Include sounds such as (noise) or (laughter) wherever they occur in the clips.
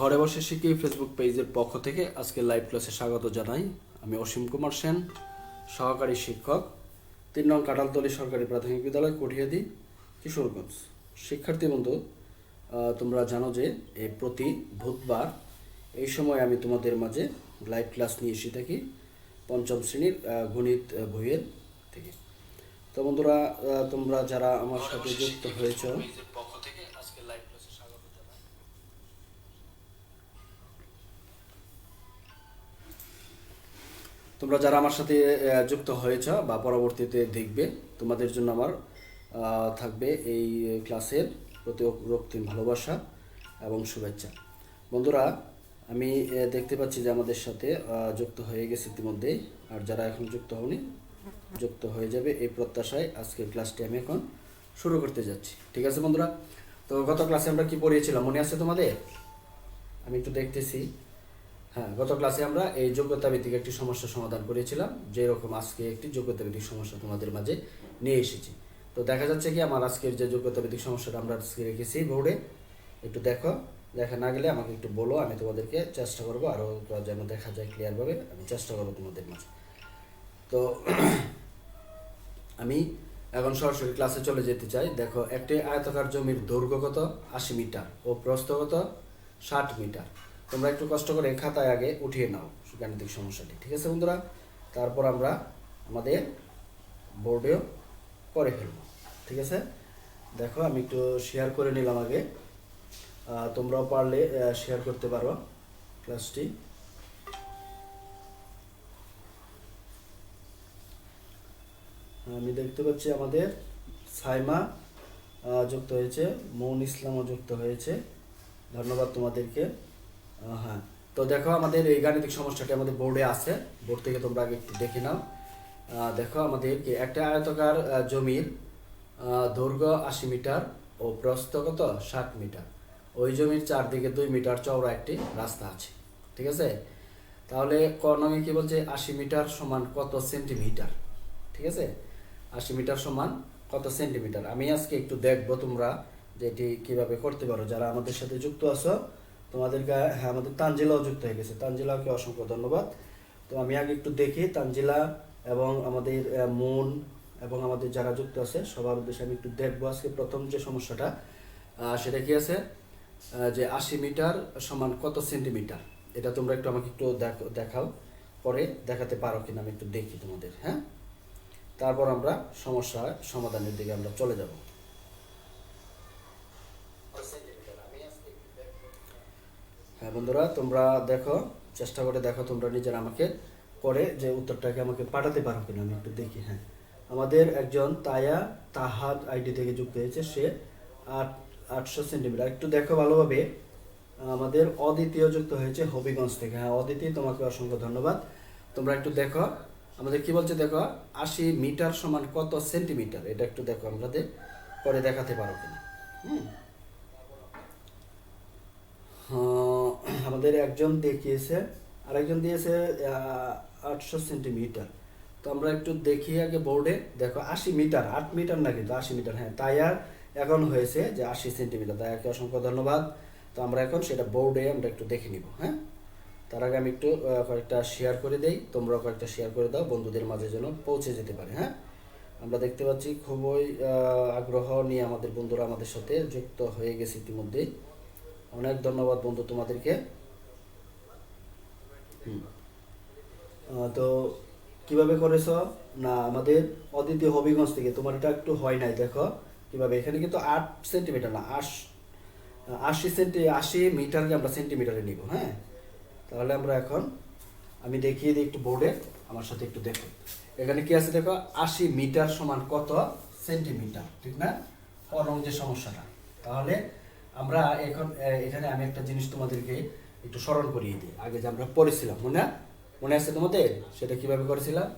ঘরে বসে শিখি ফেসবুক পেজের পক্ষ থেকে। আজকে লাইভ ক্লাসে স্বাগত জানাই। আমি অসীম কুমার সেন, সহকারী শিক্ষক। তিন নং কাটালতলী সরকারি প্রাথমিক বিদ্যালয়, কঠিয়াদি, কিশোরগঞ্জ। শিক্ষার্থী বন্ধু তোমরা জানো যে এই প্রতি বুধবার এই সময় আমি তোমাদের মাঝে লাইভ ক্লাস নিয়ে এসে থাকি পঞ্চম শ্রেণির গণিত বইয়ের থেকে। তো বন্ধুরা তোমরা যারা আমার সাথে যুক্ত হয়েছ তোমরা যারা আমার সাথে যুক্ত হয়েছ বা পরবর্তীতে দেখবে, তোমাদের জন্য আমার থাকবে এই ক্লাসের প্রতি রক্তিম ভালোবাসা এবং শুভেচ্ছা। বন্ধুরা, আমি দেখতে পাচ্ছি যে আমাদের সাথে যুক্ত হয়ে গেছে ইতিমধ্যেই। আর যারা এখন যুক্ত হওনি, যুক্ত হয়ে যাবে এই প্রত্যাশায় আজকের ক্লাসটি আমি এখন শুরু করতে যাচ্ছি। ঠিক আছে বন্ধুরা? তো গত ক্লাসে আমরা কি পড়িয়েছিলাম? মনে আছে তোমাদের? আমি একটু দেখতেছি। হ্যাঁ গত ক্লাসে আমরা এই যোগ্যতা ভিত্তিক একটি সমস্যা সমাধান করেছিলাম, যেরকম আজকে একটি যোগ্যতা ভিত্তিক সমস্যা তোমাদের মাঝে নিয়ে এসেছি। তো দেখা যাচ্ছে কি আমার আজকের যে যোগ্যতা ভিত্তিক সমস্যাটা আমরা আজকে রেখেছি বোর্ডে, একটু দেখো, দেখা না গেলে আমাকে একটু বলো, আমি তোমাদেরকে চেষ্টা করব আরও যেন দেখা যায় ক্লিয়ারভাবে আমি চেষ্টা করব তোমাদের মাঝে। তো আমি এখন সরাসরি ক্লাসে চলে যেতে চাই। দেখো, একটি আয়তাকার জমির দৈর্ঘ্য কত? আশি মিটার। ও প্রস্থ কত? ষাট মিটার। তোমরা একটু কষ্ট করে খাতায় আগে উঠিয়ে নাও গাণিতিক সমস্যাটি, ঠিক আছে বন্ধুরা? তারপর আমরা আমাদের বোর্ডেও করে ফেলব, ঠিক আছে? দেখো, আমি একটু শেয়ার করে নিলাম আগে। তোমরাও পারলে শেয়ার করতে পারো ক্লাসটি আমি দেখতে পাচ্ছি আমাদের সাইমা যুক্ত হয়েছে, মৌন ইসলামও যুক্ত হয়েছে। ধন্যবাদ তোমাদেরকে। হ্যাঁ। তো দেখো আমাদের এই গাণিতিক সমস্যাটি আমাদের বোর্ডে আছে। বোর্ড থেকে তোমরা আগে একটু দেখে নাও। দেখো আমাদের কি? একটা আয়তকার জমির দৈর্ঘ্য আশি মিটার ও প্রস্থ কত? ষাট মিটার। ওই জমির চারদিকে দুই মিটার চওড়া একটি রাস্তা আছে। ঠিক আছে? তাহলে কর্ণমে কি বলছে? আশি মিটার সমান কত সেন্টিমিটার? ঠিক আছে? আশি মিটার সমান কত সেন্টিমিটার? আমি আজকে একটু দেখব তোমরা যে এটি কীভাবে করতে পারো। যারা আমাদের সাথে যুক্ত আছো তোমাদেরকে হ্যাঁ আমাদের তানজিলাও যুক্ত হয়ে গেছে। তানজিলাকে অসংখ্য ধন্যবাদ। তো আমি আগে একটু দেখি, তানজিলা এবং আমাদের মন এবং আমাদের যারা যুক্ত আছে, সবার উদ্দেশ্যে আমি একটু দেখব আজকে প্রথম যে সমস্যাটা সেটা কি আছে? যে আশি মিটার সমান কত সেন্টিমিটার? এটা তোমরা একটু আমাকে একটু দেখ- দেখাও, পরে দেখাতে পারো কিনা আমি একটু দেখি তোমাদের হ্যাঁ? তারপর আমরা সমস্যা সমাধানের দিকে আমরা চলে যাব। হ্যাঁ বন্ধুরা তোমরা দেখো চেষ্টা করে দেখো তোমরা নিজের আমাকে পরে যে উত্তরটাকে আমাকে পাঠাতে পারো কিনা আমি একটু দেখি হ্যাঁ। আমাদের একজন তায়া তাহাদ আইডি থেকে যুক্ত হয়েছে সে আট আটশো সেন্টিমিটার। একটু দেখো ভালোভাবে আমাদের অদ্বিতীয় যুক্ত হয়েছে হবিগঞ্জ থেকে। হ্যাঁ অদিতি তোমাকে অসংখ্য ধন্যবাদ। তোমরা একটু দেখো আমাদের কি বলছে দেখো আশি মিটার সমান কত সেন্টিমিটার? এটা একটু দেখো আমাদের পরে দেখাতে পারো কিনা। হুম। আহ, আমাদের একজন দেখিয়েছে, আরেকজন দিয়েছে আটশো সেন্টিমিটার। তো আমরা একটু দেখি আগে বোর্ডে, দেখো আশি মিটার, আট মিটার না কিন্তু আশি মিটার হ্যাঁ তাই আর এখন হয়েছে যে আশি সেন্টিমিটার। তাইয়াকে অসংখ্য ধন্যবাদ। তো আমরা এখন সেটা বোর্ডে আমরা একটু দেখে নিব হ্যাঁ? তার আগে আমি একটু কয়েকটা শেয়ার করে দেই। তোমরাও কয়েকটা শেয়ার করে দাও, বন্ধুদের মাঝে যেন পৌঁছে যেতে পারে হ্যাঁ? আমরা দেখতে পাচ্ছি খুবই আগ্রহ নিয়ে আমাদের বন্ধুরা আমাদের সাথে যুক্ত হয়ে গেছে ইতিমধ্যেই। অনেক ধন্যবাদ বন্ধু তোমাদেরকে। তো কীভাবে করেছ? না, আমাদের অদ্বিতীয় হবিগঞ্জ থেকে, তোমার এটা একটু হয় নাই, দেখো। কীভাবে? এখানে কিন্তু আট সেন্টিমিটার না, আশ, আশি সেন্টি আশি মিটারকে আমরা সেন্টিমিটারে নিব হ্যাঁ? তাহলে আমরা এখন, আমি দেখিয়ে দিই একটু বোর্ডে আমার সাথে একটু দেখো। এখানে কি আছে দেখো? আশি মিটার সমান কত? সেন্টিমিটার ঠিক না? করং যে সমস্যাটা। তাহলে আমরা এখন এখানে আমি একটা জিনিস তোমাদেরকে একটু স্মরণ করিয়ে দিই। আগে যে আমরা পড়েছিলাম, মনে মনে আছে তোমাদের? সেটা কীভাবে করেছিলাম?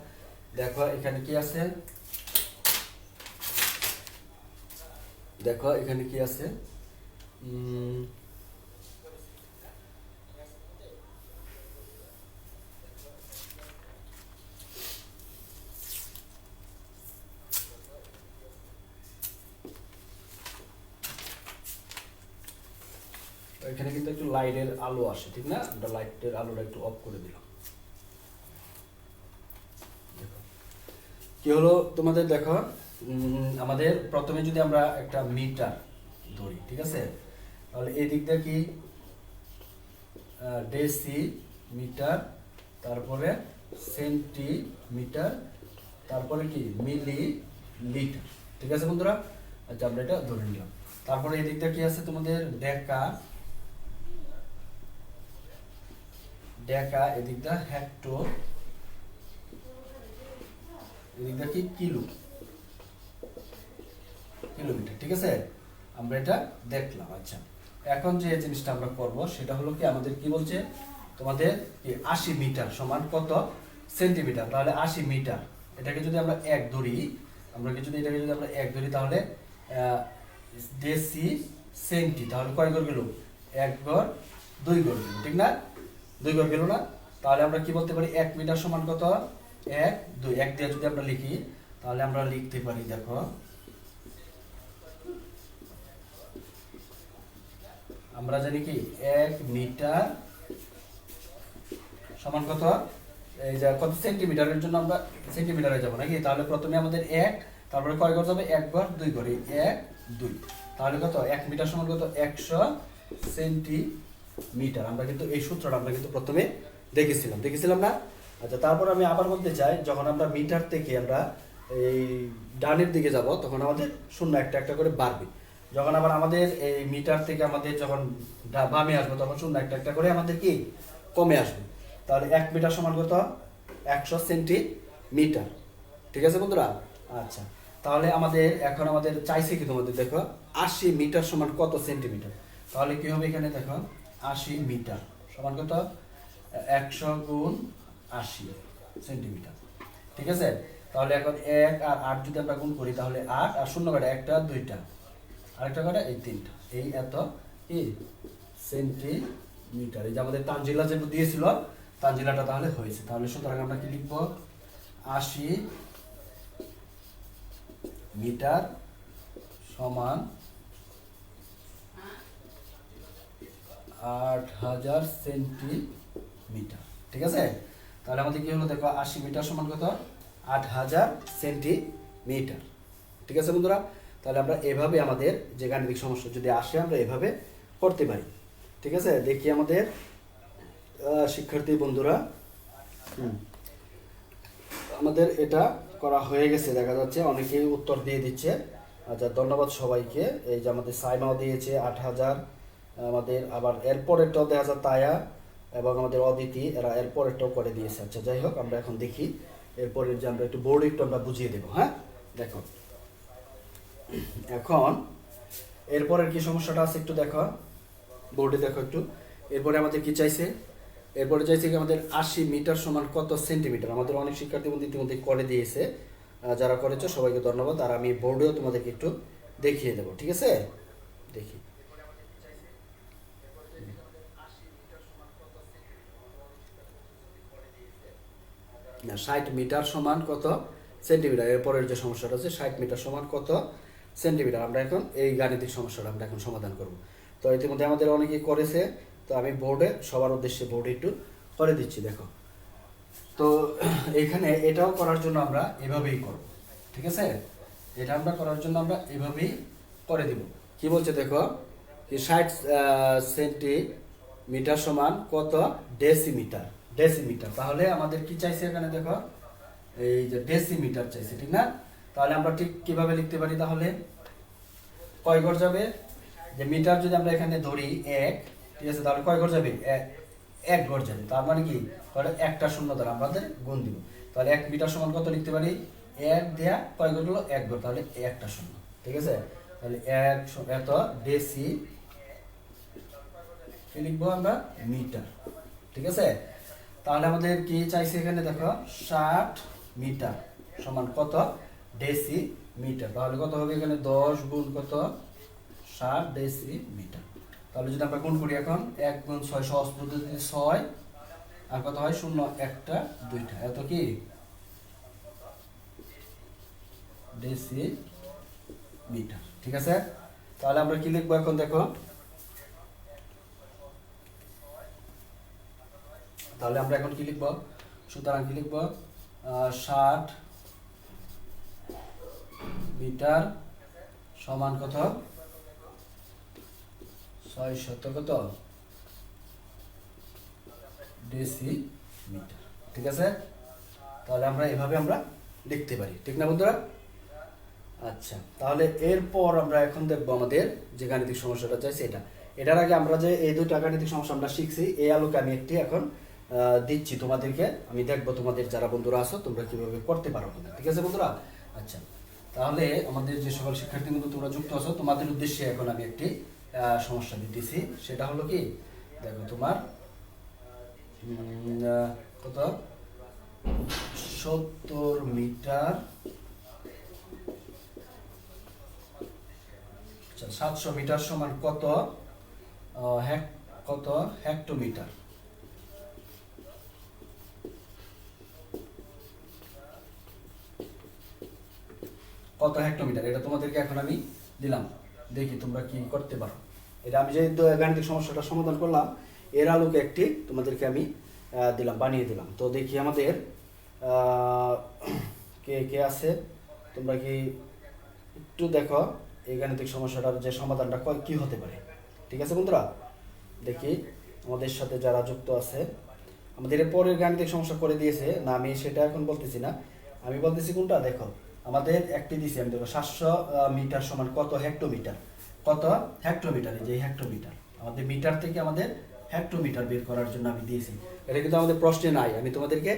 দেখো, এখানে কি আছে? দেখো, এখানে কি আছে উম, এখানে কিন্তু একটু লাইটের আলো আসে, ঠিক না? আমরা লাইটের আলোটা একটু অফ করে দিলাম। কি হলো তোমাদের দেখো? আমাদের প্রথমে যদি আমরা একটা মিটার ধরি, ঠিক আছে? তাহলে এই দিকটা কি? ডেসি মিটার তারপরে সেন্টিমিটার, তারপরে কি? মিলি লিটার ঠিক আছে বন্ধুরা? আচ্ছা আমরা এটা ধরে নিলাম। তারপরে এই দিকটা কি আছে তোমাদের? ডেকা ডেকা এদিকটা হেক্টর এদিকটা কি কিলো? কিলোমিটার, ঠিক আছে? আমরা এটা দেখলাম আচ্ছা। এখন যে জিনিসটা আমরা করব, সেটা হলো কি, আমাদের কি বলছে? তোমাদের কি আশি মিটার সমান কত? সেন্টিমিটার, তাহলে আশি মিটার। এটাকে যদি আমরা এক ধরি, আমরা যদি এটাকে যদি আমরা এক ধরি, তাহলে দেশি সেন্টি, তাহলে কয় গড় গেল? এক গড় দুই গড় গেল, ঠিক না? দুই গড় গেল না, তাহলে আমরা কি বলতে পারি? এক মিটার সমান কত? এক, দুই। এক দিয়ে যদি আমরা লিখি, তাহলে আমরা লিখতে পারি, দেখো। আমরা জানি কি? এক মিটার সমান কত? এই যে, কত সেন্টিমিটারের জন্য আমরা সেন্টিমিটারে যাব নাকি? তাহলে প্রথমে আমাদের এক, তারপরে কয় ঘর যাবে? এক ঘর দুই ঘর এক, দুই। তাহলে কত? এক মিটার সমান কত? একশো সেন্টিমিটার আমরা কিন্তু এই সূত্রটা আমরা কিন্তু প্রথমে দেখেছিলাম। দেখেছিলাম না? আচ্ছা তারপর আমি আবার বলতে চাই, যখন আমরা মিটার থেকে আমরা এই ডানের দিকে যাব, তখন আমাদের শূন্য একটা একটা করে বাড়বে। যখন আবার আমাদের এই মিটার থেকে আমাদের যখন বামে আসবে, তখন শূন্য একটা একটা করে আমাদের কি? কমে আসবে। তাহলে এক মিটার সমান কত? একশো সেন্টিমিটার ঠিক আছে বন্ধুরা? আচ্ছা তাহলে আমাদের, এখন আমাদের চাইছে কি তোমাদের, দেখো? আশি মিটার সমান কত সেন্টিমিটার তাহলে কি হবে এখানে, দেখো? আশি মিটার। সমান কত? একশো গুণ আশি সেন্টিমিটার। ঠিক আছে? তাহলে এখন এক আর আট যদি আমরা গুণ করি, তাহলে আট আর শূন্য কাটা, একটা, দুইটা। আরেকটা কাটা, এই তিনটা। এই এত কি? সেন্টিমিটার। এই যে আমাদের তানজিলা যেটা দিয়েছিল, তানজিলাটা তাহলে হয়েছে। তাহলে সুতরাং আমরা কি লিখব? আশি মিটার সমান আট হাজার সেন্টিমিটার। ঠিক আছে? তাহলে আমাদের কি হলো? দেখো আশি মিটার সমান কত? আট হাজার সেন্টিমিটার। ঠিক আছে বন্ধুরা? তাহলে আমরা এভাবে আমাদের যে গাণিতিক সমস্যা যদি আসে আমরা এভাবে করতে পারি। ঠিক আছে? দেখি আমাদের শিক্ষার্থী বন্ধুরা। আমাদের এটা করা হয়ে গেছে দেখা যাচ্ছে। অনেকেই উত্তর দিয়ে দিচ্ছে। আচ্ছা ধন্যবাদ সবাইকে। এই যে আমাদের সাইমাও দিয়েছে আট হাজার আমাদের আবার এরপরেরটাও দেখা যায় তায়া এবং আমাদের অদিতি, এরা এরপরেরটাও করে দিয়েছে। আচ্ছা যাই হোক, আমরা এখন দেখি। এরপরের যে আমরা একটু বোর্ড একটু আমরা বুঝিয়ে দেবো হ্যাঁ? দেখো। এখন, এরপরের কি সমস্যাটা আছে একটু দেখো। বোর্ডে দেখো একটু। এরপরে আমাদের কি চাইছে? এরপরে চাইছে কি আমাদের আশি মিটার সমান কত সেন্টিমিটার? আমাদের অনেক শিক্ষার্থী বন্ধু ইতিমধ্যে করে দিয়েছে। যারা করেছ, সবাইকে ধন্যবাদ। আর আমি বোর্ডেও তোমাদেরকে একটু দেখিয়ে দেবো, ঠিক আছে? দেখি। ষাট মিটার সমান কত সেন্টিমিটার? এরপরের যে সমস্যাটা আছে, ষাট মিটার সমান কত সেন্টিমিটার? আমরা এখন এই গাণিতিক সমস্যাটা আমরা এখন সমাধান করব। তো ইতিমধ্যে আমাদের অনেকেই করেছে, তো আমি বোর্ডে, সবার উদ্দেশ্যে বোর্ডে একটু করে দিচ্ছি, দেখো। তো এখানে এটাও করার জন্য আমরা এভাবেই করব, ঠিক আছে? এটা আমরা করার জন্য আমরা এভাবেই করে দিব। কি বলছে দেখো? ষাট সেন্টিমিটার সমান কত? ডেসিমিটার। ডেসিমিটার তাহলে আমাদের কি চাইছে এখানে দেখো? এই যে ডেসিমিটার চাইছে, ঠিক না? তাহলে আমরা ঠিক কীভাবে লিখতে পারি তাহলে? কয় ঘর যাবে? যে মিটার যদি আমরা এখানে ধরি এক, ঠিক আছে, তাহলে কয় ঘর যাবে? এক ঘর যাবে। তার মানে কি? তাহলে একটা শূন্য দ্বারা আমাদের গুণ দিব। তাহলে এক মিটার সমান কত লিখতে পারি? এক দেয়া কয় ঘর হলো এক ঘর। তাহলে একটা শূন্য। ঠিক আছে? তাহলে এক এত ডেসি কি লিখব আমরা? মিটার ঠিক আছে? তাহলে আমাদের কি চাইছে এখানে দেখো? ষাট মিটার সমান কত? ডেসি মিটার তাহলে কত হবে এখানে? দশ গুণ কত? ষাট ডেসি মিটার তাহলে যদি আমরা গুণ করি এখন, এক গুণ ছয়, সহজ পদ্ধতিতে ছয়, আর কত হয়? শূন্য, একটা, দুইটা। এত কি? ডেসি মিটার ঠিক আছে? তাহলে আমরা কি লিখব এখন দেখো? তাহলে আমরা এখন কি লিখব? সুতরাং কি লিখব? ষাট মিটার সমান কত? ছয় শত কত? ডেসি মিটার ঠিক আছে? তাহলে আমরা এভাবে আমরা লিখতে পারি। ঠিক না বন্ধুরা? আচ্ছা তাহলে এরপর আমরা এখন দেখব আমাদের যে গাণিতিক সমস্যাটা চাইছে এটা এটার আগে আমরা যে এই দুইটা গাণিতিক সমস্যা আমরা শিখছি, এই আলোকে আমি একটি এখন দিচ্ছি তোমাদেরকে। আমি দেখব তোমাদের যারা বন্ধুরা আছো তোমরা কীভাবে করতে পারো কিনা। ঠিক আছে বন্ধুরা? আচ্ছা। তাহলে আমাদের যে সকল শিক্ষার্থী বন্ধু তোমরা যুক্ত আছো তোমাদের উদ্দেশ্যে এখন আমি একটি সমস্যা দিতেছি। সেটা হলো কি? দেখো তোমার কত? সত্তর মিটার। আচ্ছা সাতশো মিটার সমান কত? আহ, হেক কত? হেক্টোমিটার। কত হেক্টোমিটার এটা তোমাদেরকে এখন আমি দিলাম। দেখি তোমরা কি করতে পারো। এটা আমি যে গাণিতিক সমস্যাটা সমাধান করলাম, এর আলোকে একটি তোমাদেরকে আমি দিলাম, বানিয়ে দিলাম। তো দেখি আমাদের কে কে আছে? তোমরা কি একটু দেখো, এই গাণিতিক সমস্যাটার যে সমাধানটা ক- হতে পারে? ঠিক আছে বন্ধুরা? দেখি, আমাদের সাথে যারা যুক্ত আছে, আমাদের পরের গাণিতিক সমস্যা করে দিয়েছে। না, আমি সেটা এখন বলতেছি না। আমি বলতেছি কোনটা? দেখো। আমাদের একটি দিছি আমি দেখো, সাতশো মিটার সমান কত হেক্টোমিটার? কত হেক্টোমিটার এই যে হেক্টোমিটার। আমাদের মিটার থেকে আমাদের হেক্টোমিটার বের করার জন্য আমি দিয়েছি। এটা কিন্তু আমাদের প্রশ্নে নাই। আমি তোমাদেরকে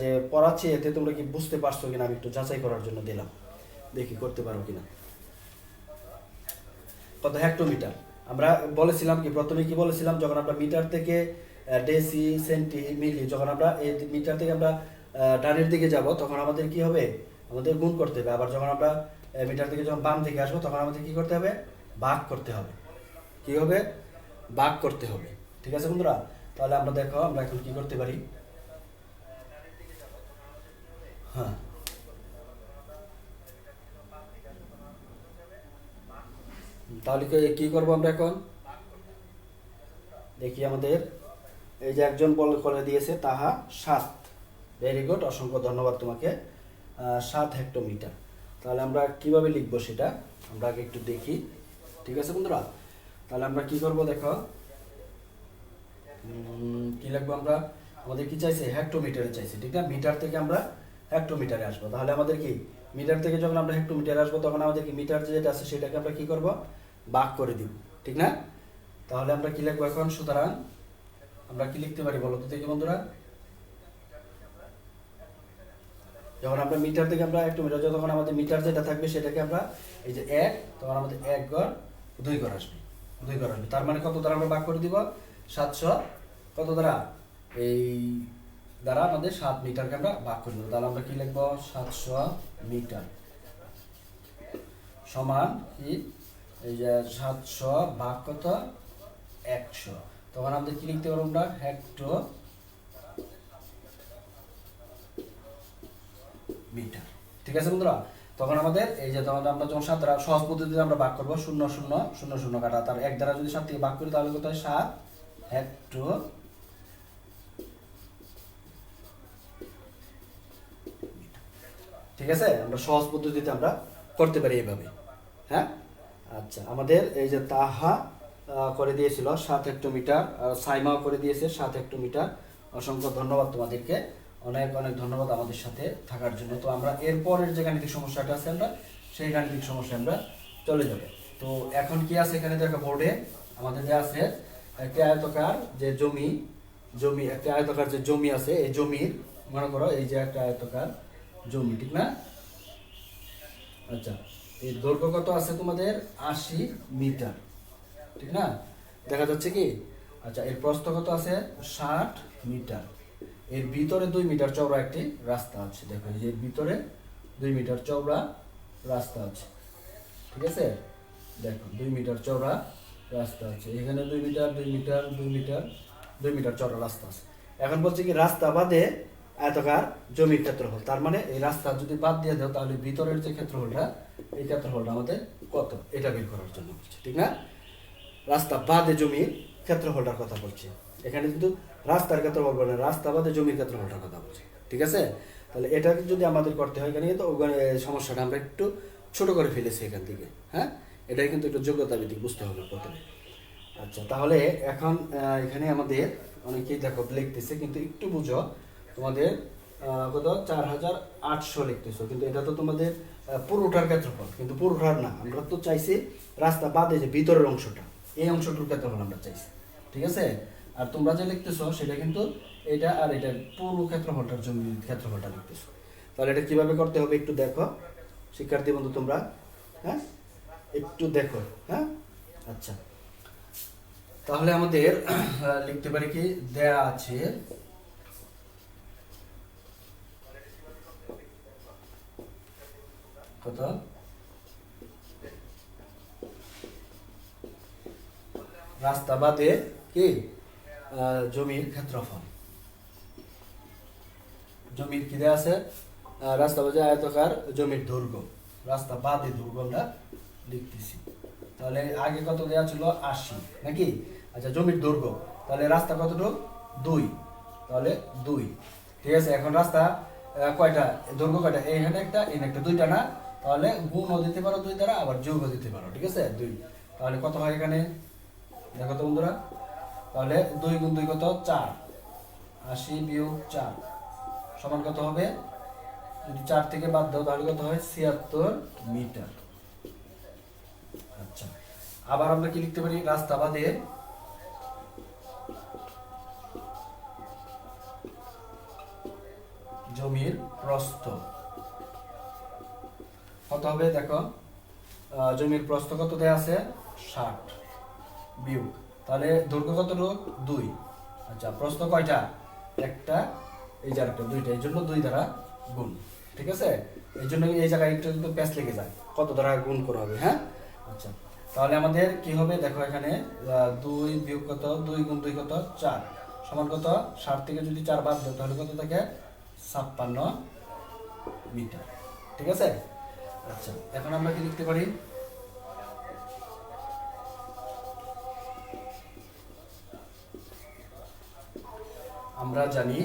যে পড়াচ্ছি, এতে তোমরা কি বুঝতে পারছ কিনা আমি একটু যাচাই করার জন্য দিলাম। দেখি করতে পারো কিনা। কত হেক্টোমিটার? আমরা বলেছিলাম কি, প্রথমে কি বলেছিলাম, যখন আমরা মিটার থেকে ডেসি, সেন্টি মিলি, যখন আমরা এই মিটার থেকে আমরা ডানের দিকে যাব, তখন আমাদের কি হবে? আমাদের গুণ করতে হবে। আবার যখন আমরা মিটার থেকে যখন বাম দিকে আসব, তখন আমাদের কি করতে হবে? ভাগ করতে হবে। কি হবে? ভাগ করতে হবে। ঠিক আছে বন্ধুরা? তাহলে আমরা দেখো, আমরা এখন কি করতে পারি? হ্যাঁ। তাহলে কি- করব আমরা এখন? দেখি আমাদের। এই যে একজন বল করে দিয়েছে, তাহা সাত। ভেরি গুড অসংখ্য ধন্যবাদ তোমাকে। সাত হেক্টোমিটার তাহলে আমরা কীভাবে লিখব সেটা? আমরা আগে একটু দেখি। ঠিক আছে বন্ধুরা? তাহলে আমরা কি করব দেখো? কি লিখব আমরা? আমাদের কি চাইছে? হেক্টোমিটারে চাইছে, ঠিক না? মিটার থেকে আমরা হেক্টোমিটারে আসব। তাহলে আমাদের কি? মিটার থেকে যখন আমরা হেক্টোমিটারে আসব, তখন আমাদের কি মিটার যেটা আছে সেটাকে আমরা কি করব? বাক করে দিব, ঠিক না? তাহলে আমরা কি লিখব এখন? সুতরাং আমরা কি লিখতে পারি বলো তো দেখি বন্ধুরা? যখন আমরা মিটার থেকে আমরা একটু মিটার যখন আমাদের মিটার যেটা থাকবে সেটাকে আমরা এই যে এক, তখন আমাদের এক ঘর দুই ঘর আসবে, দুই ঘর আসবে। তার মানে কত দ্বারা আমরা ভাগ করে দিব? সাতশো। কত দ্বারা? এই দ্বারা আমাদের সাত মিটারকে আমরা ভাগ করে দেবো। তাহলে আমরা কি লিখব? সাতশো মিটার। সমান কি? এই যে সাতশো ভাগ কত? একশো। তখন আমাদের কি লিখতে পারব আমরা? হেক্টো মিটার ঠিক আছে বন্ধুরা? তখন আমাদের এই যে তখন আমরা যখন সাত দ্বারা সহজ পদ্ধতিতে আমরা ভাগ করব, শূন্য শূন্য শূন্য শূন্য কাটা। তার এক দ্বারা যদি সাত থেকে ভাগ করি, তাহলে কত হয়? সাত। হেক্টো ঠিক আছে? আমরা সহজ পদ্ধতিতে আমরা করতে পারি এইভাবে হ্যাঁ? আচ্ছা আমাদের এই যে তাহা করে দিয়েছিল সাত হেক্টোমিটার আর সাইমাও করে দিয়েছে সাত হেক্টোমিটার অসংখ্য ধন্যবাদ তোমাদেরকে। অনেক অনেক ধন্যবাদ আমাদের সাথে থাকার জন্য। তো আমরা এরপরের যে গাণিতিক সমস্যাটা আছে আমরা, সেই গাণিতিক সমস্যা আমরা চলে যাব। তো এখন কি আছে এখানে দেখো বোর্ডে আমাদের যে আছে একটি আয়তকার যে জমি জমি, একটা আয়তকার যে জমি আছে, এই জমির, মনে করো এই যে একটা আয়তকার জমি, ঠিক না? আচ্ছা এই দৈর্ঘ্য কত আছে তোমাদের? আশি মিটার, ঠিক না? দেখা যাচ্ছে কি? আচ্ছা এর প্রস্থ কত আছে? ষাট মিটার। এর ভিতরে দুই মিটার চওড়া একটি রাস্তা আছে। দেখো যে এর ভিতরে দুই মিটার চওড়া রাস্তা আছে। ঠিক আছে? দেখো, দুই মিটার চওড়া রাস্তা আছে। এখানে দুই মিটার দুই মিটার দুই মিটার দুই মিটার চওড়া রাস্তা আছে। এখন বলছে কি, রাস্তা বাদে আয়তকার জমির ক্ষেত্রফল। তার মানে এই রাস্তা যদি বাদ দিয়ে দাও, তাহলে ভিতরের যে ক্ষেত্রফলটা, এই ক্ষেত্রফলটা আমাদের কত? এটা বের করার জন্য বলছে, ঠিক না? রাস্তা বাদে জমির ক্ষেত্রফলটার কথা বলছে। এখানে কিন্তু রাস্তার ক্ষেত্রফল বলে না, রাস্তা বাদে জমির ক্ষেত্রে ক্ষেত্রফলটার কথা বলছি, ঠিক আছে? তাহলে এটা যদি আমাদের করতে হয় কেন তো সমস্যাটা আমরা একটু ছোট করে ফেলেছি এখান থেকে হ্যাঁ? এটাই কিন্তু একটু যোগ্যতা ভিত্তিক বুঝতে হবে প্রথমে। আচ্ছা তাহলে এখন এখানে আমাদের অনেকেই দেখো লিখতেছে, কিন্তু একটু বুঝো, তোমাদের কত? চার হাজার আটশো লিখতেছো, কিন্তু এটা তো তোমাদের পুরোটার ক্ষেত্রফল, কিন্তু পুরোটার না, আমরা তো চাইছি রাস্তা বাদে যে ভিতরের অংশটা, এই অংশটুর ক্ষেত্রফল আমরা চাইছি, ঠিক আছে? আর তোমরা যে লিখতেছো, সেটা কিন্তু এটা আর এটা পুরো ক্ষেত্রফলটার জমির ক্ষেত্রফলটা লিখতেছো। তাহলে এটা কীভাবে করতে হবে একটু দেখো। শিক্ষার্থী বন্ধু, তোমরা হ্যাঁ? একটু দেখো হ্যাঁ? আচ্ছা। তাহলে আমাদের লিখতে পারি কি? দেয়া আছে। কত? রাস্তা বাদে কি? জমির ক্ষেত্রফল। জমির কি দেয়া আছে? রাস্তা বাদে আয়তকার জমির দৈর্ঘ্য রাস্তা বাদে দৈর্ঘ্য আমরা লিখতেছি। তাহলে আগে কত দেওয়া ছিল? আশি, নাকি? আচ্ছা জমির দৈর্ঘ্য তাহলে রাস্তা কতটুকু? দুই। তাহলে দুই। ঠিক আছে, এখন রাস্তা কয়টা? দৈর্ঘ্য কয়টা? এইখানে একটা এখানে একটা। দুইটা না? তাহলে গুণও দিতে পারো দুই দ্বারা, আবার যোগও দিতে পারো। ঠিক আছে? দুই। তাহলে কত হয় এখানে? দেখো তো বন্ধুরা। তাহলে দুই গুণ দুই কত? চার। আশি বিয়োগ চার। সমান কত হবে? যদি চার থেকে বাদ দাও, তাহলে কত হয়? ছিয়াত্তর মিটার। আচ্ছা। আবার আমরা কি লিখতে পারি? রাস্তা বাদে। জমির প্রস্থ। কত হবে? দেখো জমির প্রস্থ কত দেয়া আছে? ষাট। বিয়োগ। তাহলে দৈর্ঘ্য কতটুকু দুই। আচ্ছা প্রশ্ন কয়টা? একটা, এই একটা দুইটা, এই জন্য দুই দ্বারা গুণ, ঠিক আছে? এই জন্য এই জায়গায় একটু কিন্তু প্যাচ লেগে যায়, কত দ্বারা গুণ করা হবে হ্যাঁ? আচ্ছা তাহলে আমাদের কি হবে? দেখো এখানে দুই বিয়োগ কত? দুই গুণ দুই কত? চার। সমান কত? ষাট থেকে যদি চার বাদ দেয় তাহলে কত থাকে? ছাপ্পান্ন মিটার, ঠিক আছে? আচ্ছা এখন আমরা কি লিখতে পারি? আমরা জানি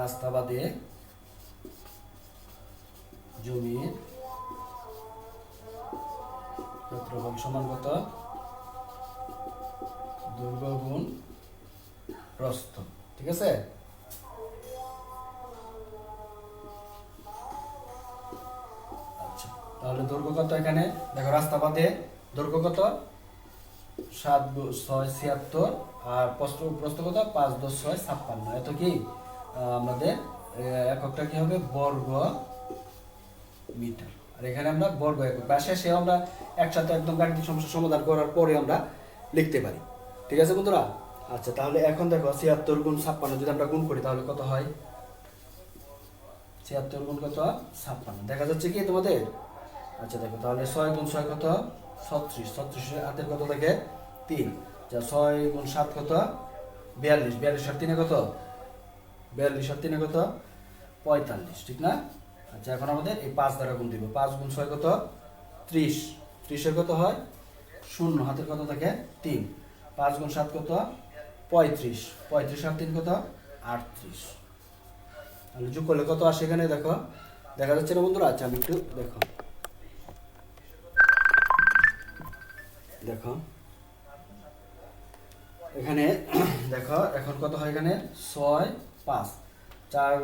রাস্তা বাদে জমির ক্ষেত্রফল সমান কত? গুণ প্রস্থ, ঠিক আছে? আচ্ছা তাহলে দৈর্ঘ্য কত এখানে? দেখো রাস্তা বাদে দৈর্ঘ্য কত? সাত ছয় ছিয়াত্তর আর কত পাঁচ দশ ছয় ছাপ্পান্ন। এত কি? আমাদের এককটা কি হবে? বর্গ মিটার। আর এখানে আমরা বর্গ একক আমরা একসাথে একদম গাণিতিক সমস্যা সমাধান করার পরে আমরা লিখতে পারি। ঠিক আছে বন্ধুরা? আচ্ছা তাহলে এখন দেখো, ছিয়াত্তর গুণ ছাপ্পান্ন যদি আমরা গুণ করি, তাহলে কত হয়? ছিয়াত্তর গুণ কত? ছাপ্পান্ন। দেখা যাচ্ছে কি তোমাদের? আচ্ছা দেখো, তাহলে ছয় গুণ ছয় কত? ছত্রিশ, ছত্রিশের হাতের কত থাকে? তিন। যা ছয় গুণ সাত কত? বিয়াল্লিশ। বিয়াল্লিশ আর তিনে কত? বিয়াল্লিশ আর তিনে কত? পঁয়তাল্লিশ। ঠিক না? আচ্ছা এখন আমাদের এই পাঁচ দ্বারা গুণ দিব। পাঁচ গুণ ছয় কত? ত্রিশ। ত্রিশের কত হয়? শূন্য। হাতের কত থাকে? তিন। পাঁচ গুণ সাত কত? পঁয়ত্রিশ। পঁয়ত্রিশ আর তিন কত? আটত্রিশ। তাহলে যোগ করলে কত আসে এখানে? দেখো। দেখা যাচ্ছে না বন্ধুরা? আচ্ছা আমি একটু দেখো। দেখো। এখানে, (clears throat) দেখো, এখন কত হয় এখানে? ছয়, পাঁচ। চার,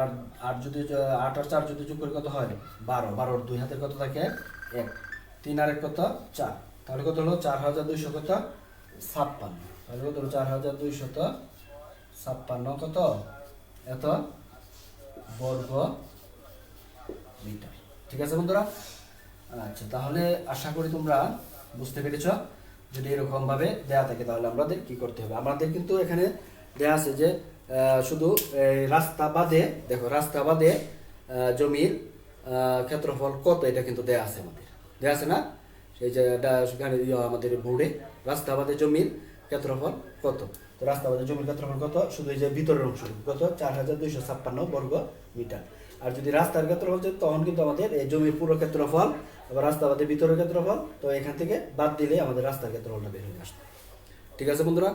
আর, আট যদি, আট আর চার যদি যোগ করে কত হয়? বারো। বারোর দুই হাতের কত থাকে? এক। তিন আর এক কত? চার। তাহলে কত হলো? চার হাজার দুইশো কত? ছাপ্পান্ন। তাহলে কত হলো? চার হাজার দুইশত ছাপ্পান্ন কত? এত বর্গ মিটার ঠিক আছে বন্ধুরা? আচ্ছা তাহলে আশা করি তোমরা বুঝতে পেরেছ? যদি এরকম ভাবে দেয়া থাকে তাহলে আমাদের কি করতে হবে? আমাদের কিন্তু এখানে দেয়া আছে যে শুধু রাস্তা বাদে, দেখো, রাস্তা বাদে জমির ক্ষেত্রফল কত? এটা কিন্তু দেয়া আছে আমাদের। দেয়া আছে না? সেই যে সেখানে ইয়ে আমাদের বোর্ডে, রাস্তা বাদে জমির ক্ষেত্রফল কত? তো রাস্তা বাদে জমির ক্ষেত্রফল কত? শুধু এই যে ভিতরের অংশ, কত? চার হাজার দুইশো ছাপ্পান্ন বর্গ মিটার। আর যদি রাস্তার ক্ষেত্রফল যেত তখন কিন্তু আমাদের এই জমির পুরো ক্ষেত্রফল, আবার রাস্তা আমাদের ভিতরের ক্ষেত্রফল, তো এখান থেকে বাদ দিলে আমাদের রাস্তার ক্ষেত্রফলটা বের হয়ে আসবে। ঠিক আছে বন্ধুরা?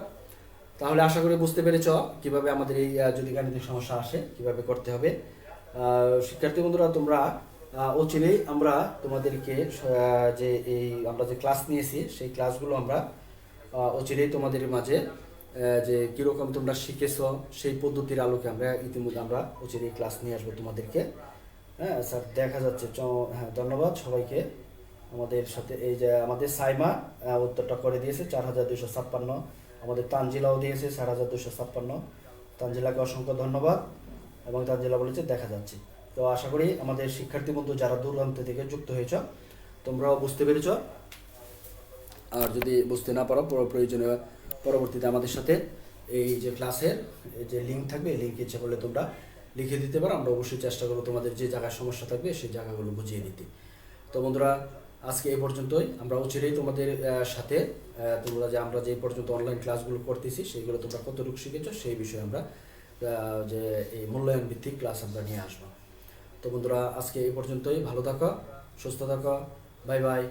তাহলে আশা করি বুঝতে পেরেছ কীভাবে আমাদের এই যদি গাণিতিক সমস্যা আসে, কীভাবে করতে হবে। শিক্ষার্থী বন্ধুরা, তোমরা অচিরেই আমরা তোমাদেরকে যে এই, আমরা যে ক্লাস নিয়েছি, সেই ক্লাসগুলো আমরা অচিরেই তোমাদের মাঝে যে কীরকম তোমরা শিখেছো সেই পদ্ধতির আলোকে আমরা ইতিমধ্যে আমরা অচিরেই ক্লাস নিয়ে আসব তোমাদেরকে। হ্যাঁ স্যার, দেখা যাচ্ছে। হ্যাঁ ধন্যবাদ সবাইকে। আমাদের সাথে এই যে আমাদের সাইমা উত্তরটা করে দিয়েছে, চার হাজার দুশো ছাপ্পান্ন। আমাদের তানজিলাও দিয়েছে, চার হাজার দুশো ছাপ্পান্ন। তানজিলাকে অসংখ্য ধন্যবাদ এবং তানজিলা বলেছে দেখা যাচ্ছে। তো আশা করি আমাদের শিক্ষার্থী বন্ধু যারা দূরান্ত থেকে যুক্ত হয়েছ, তোমরাও বুঝতে পেরেছ। আর যদি বুঝতে না পারো প্রয়োজনীয় পরবর্তীতে আমাদের সাথে এই যে ক্লাসের যে লিঙ্ক থাকবে লিঙ্ক ইচ্ছে করলে তোমরা লিখে দিতে পারো। আমরা অবশ্যই চেষ্টা করব তোমাদের যে জায়গায় সমস্যা থাকবে, সেই জায়গাগুলো বুঝিয়ে দিতে তো বন্ধুরা, আজকে এই পর্যন্তই। আমরা অচিরেই তোমাদের সাথে তোমরা যে আমরা যে পর্যন্ত অনলাইন ক্লাসগুলো করতেছি সেইগুলো তোমরা কতটুকু শিখেছো, সেই বিষয়ে আমরা যে এই মূল্যায়ন ভিত্তিক ক্লাস আমরা নিয়ে আসব। তো বন্ধুরা, আজকে এই পর্যন্তই। ভালো থাকো, সুস্থ থাকো। Bye bye